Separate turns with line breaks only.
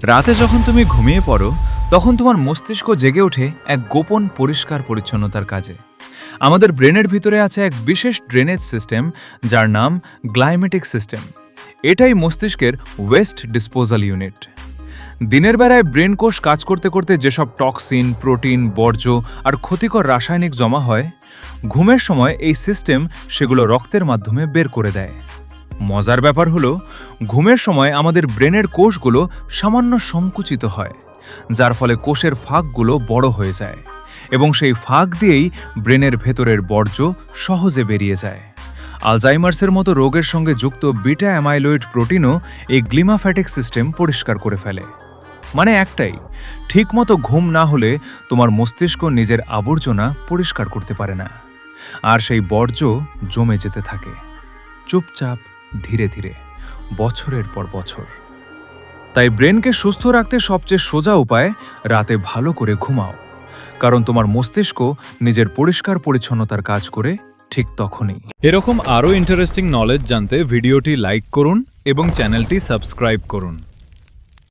রাতে যখন তুমি ঘুমিয়ে পড়ো, তখন তোমার মস্তিষ্ক জেগে ওঠে এক গোপন পরিষ্কার পরিচ্ছন্নতার কাজে। আমাদের ব্রেনের ভিতরে আছে এক বিশেষ ড্রেনেজ সিস্টেম যার নাম গ্লাইমেটিক সিস্টেম এটাই মস্তিষ্কের ওয়েস্ট ডিসপোজাল ইউনিট দিনের বেলায় ব্রেন কোষ কাজ করতে করতে যেসব টক্সিন প্রোটিন বর্জ্য আর ক্ষতিকর রাসায়নিক জমা হয়, ঘুমের সময় এই সিস্টেম সেগুলো রক্তের মাধ্যমে বের করে দেয়। মজার ব্যাপার হলো, ঘুমের সময় আমাদের ব্রেনের কোষগুলো সামান্য সংকুচিত হয়, যার ফলে কোষের ফাঁকগুলো বড় হয়ে যায় এবং সেই ফাঁক দিয়েই ব্রেনের ভেতরের বর্জ্য সহজে বেরিয়ে যায়। আলজাইমার্সের মতো রোগের সঙ্গে যুক্ত বিটা অ্যামাইলয়েড প্রোটিনও এই গ্লিমাফ্যাটিক সিস্টেম পরিষ্কার করে ফেলে। মানে একটাই, ঠিকমতো ঘুম না হলে তোমার মস্তিষ্ক নিজের আবর্জনা পরিষ্কার করতে পারে না, আর সেই বর্জ্য জমে যেতে থাকে। চুপচাপ ধীরে ধীরে, বছরের পর বছর। তাই ব্রেনকে সুস্থ রাখতে সবচেয়ে সোজা উপায়, রাতে ভালো করে ঘুমাও। কারণ তোমার মস্তিষ্ক নিজের পরিষ্কার পরিচ্ছন্নতার কাজ করে ঠিক তখনই।
এরকম আরও ইন্টারেস্টিং নলেজ জানতে ভিডিওটি লাইক করুন এবং চ্যানেলটি সাবস্ক্রাইব করুন।